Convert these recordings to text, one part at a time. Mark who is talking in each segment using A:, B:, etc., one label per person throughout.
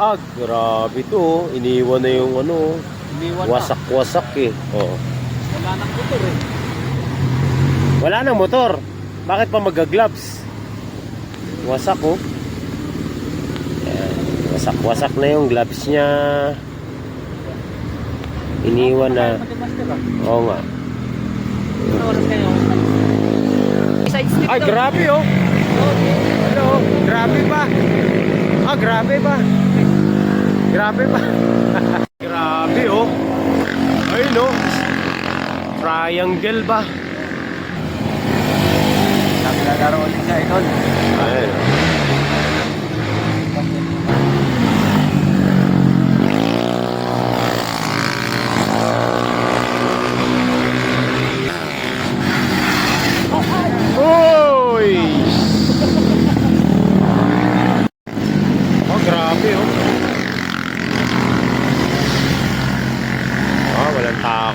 A: Ah, grabe to. oh. Iniwan na yung ano.
B: Iniwan.
A: Wasak-wasak eh. Oo.
B: Wala nang motor eh.
A: Wala nang motor. Bakit pa magga-gloves? Wasak oh. Wasak-wasak na yung gloves niya. Iniwan na. Oo nga.
B: Ano
A: Ay, grabe oh. Ano? Grabe ba? Ah, grabe ba? Grabe ba? grabe oh. Ayun oh. Triangle ba?
B: Naglalaro ulit siya idol.
A: Ayun.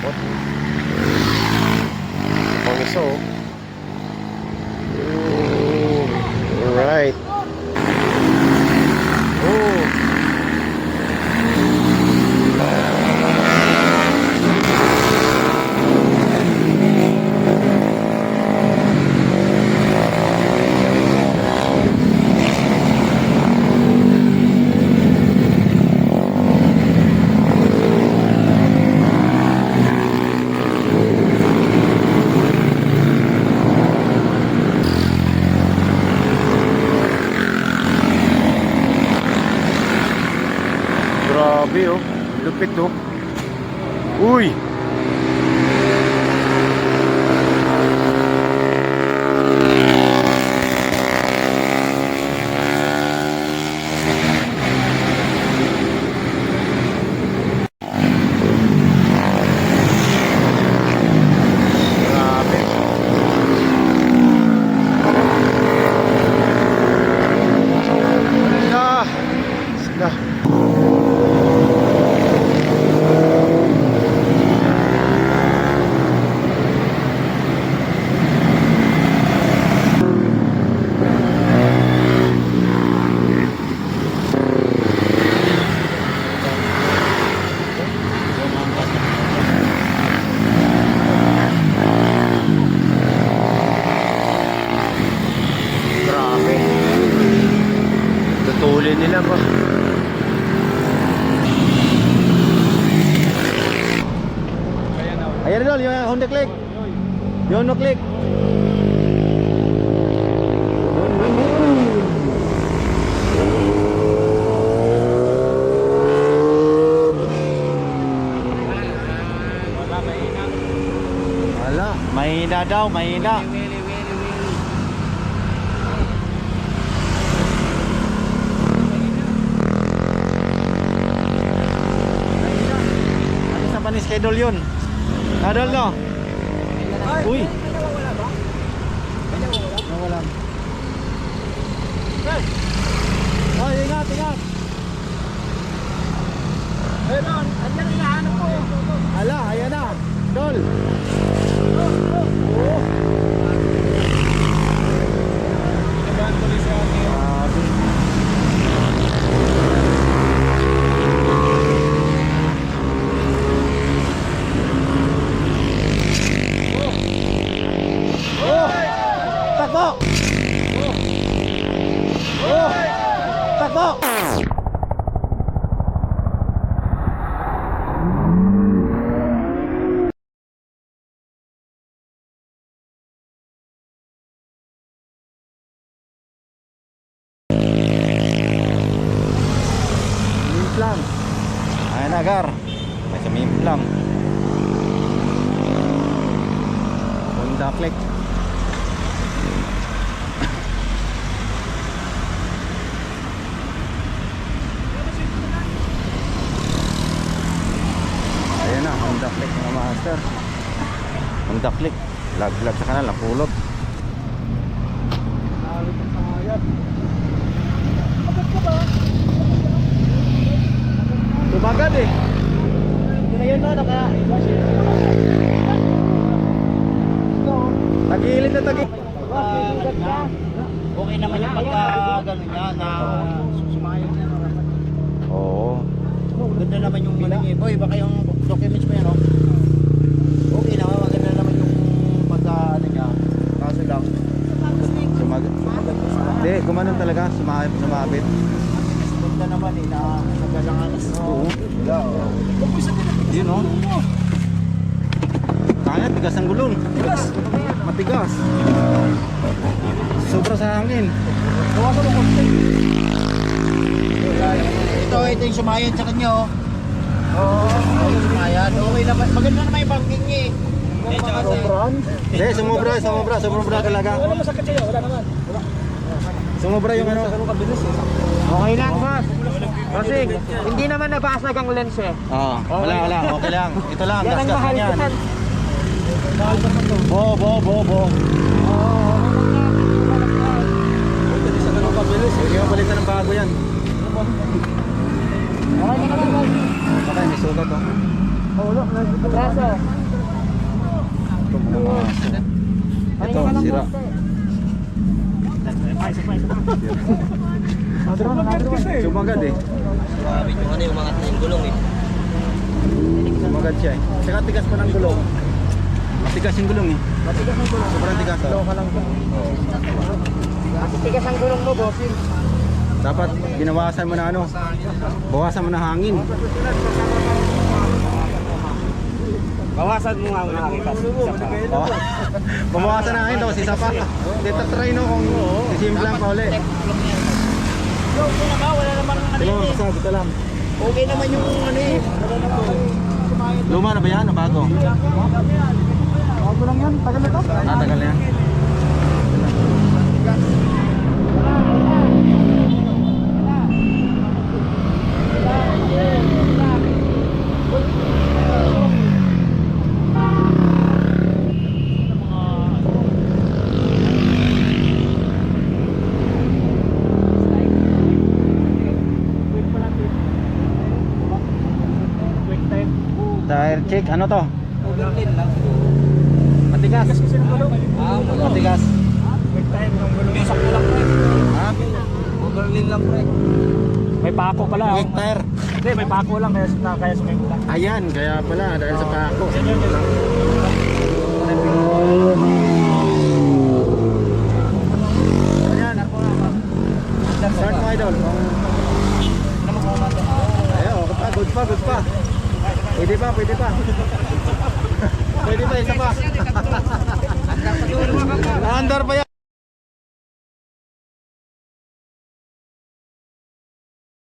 A: What? Lupit oh. Uy! Grabe. Ah! Sila. Grabe. Tutulin nila ba?
B: Ayan idol, yung Honda Click. Yung Honda Click. Wala, mahina daw, mahina. Ano sa panis Dol yun? Kadol no? Uy! Nawala. Oh, ingat, ingat. Ayun, andyan hinahanap ko. Ala, ayan na. Dol. Oh. Grabe. Oh! Takbo! Oh! Takbo! Mimplang. Ayan agar. May sa mimplang. Click. Ayan na, Honda Click mga master. Honda Click. Laglag sa kanal, napulot. Tumagan eh. Ngayon na, naka... Tagilid na tagilid.
C: Okay naman yung pagka gano'n niya na susumayon niya.
A: Oo.
C: maganda naman yung ano niya. Boy, baka yung documents mo yan, oh. Okay na, maganda naman yung pagka, ano niya. Kaso lang,
B: Sumag... Hindi, gumanon talaga. Sumabit. Sumabit.
C: ganda naman eh, na nagalangan.
B: Oo.
C: Yeah, oh.
B: Yun oh. Kaya, tigas ang gulong. Matigas. Sobra sa hangin.
C: Bawasan mo konti. Ito, ito yung sumayan sa kanya, oh. Oo, oh, yung sumayan. Okay naman. Maganda naman yung banking niya eh. Hindi,
B: sumobra, sumobra, sumobra talaga.
C: Wala masakit sa'yo, wala naman.
B: Sumobra yung ano.
A: Okay lang, boss. Kasi hindi naman nabasag ang lens eh.
B: Oo, wala, wala. Okay lang. Ito lang,
A: mahal
B: lang yan. Bo, bo, bo, bo. Hindi mo balitan ng bago yan.
C: Okay na naman, boy.
B: Baka may sugat oh.
A: Kaso,
B: Ito mga. Ito, sira. Sumagad eh.
C: Sumabit yung ano yung mga yung gulong eh.
B: Sumagad siya eh. Saka tigas pa ng gulong. Matigas yung gulong eh.
C: Matigas ang gulong.
B: Sobrang tigas oh.
C: ka lang ba?
A: tigas ang gulong mo, boss.
B: Dapat binawasan mo na ano. Bawasan mo na hangin.
A: Bawasan mo nga ang hangin.
B: Oh. Bawasan na hangin tapos isa pa. Dito try no kung sisimplang pa uli.
C: Yung una ba, wala naman ano
B: Tingnan mo kasag ito lang.
C: Okay naman yung ano eh. Wala.
B: Luma na ba yan o bago?
C: Bago lang yan, tagal na to.
B: Ah, tagal na yan. Tire check, ano to?
C: Overlin lang.
B: Matigas.
C: Ah,
B: Matigas.
C: Hindi, sakto lang pre.
B: Ha?
C: Overlin lang pre.
A: May pako pala.
B: Quick tire.
A: Hindi, may pako lang kaya, kaya sumimula.
B: Ayan, kaya pala dahil sa pako. Ayan. Start mo idol. Okay pa, good pa, good pa. Pwede pa, pwede pa. pwede pa, isa pa. Andar pa yan.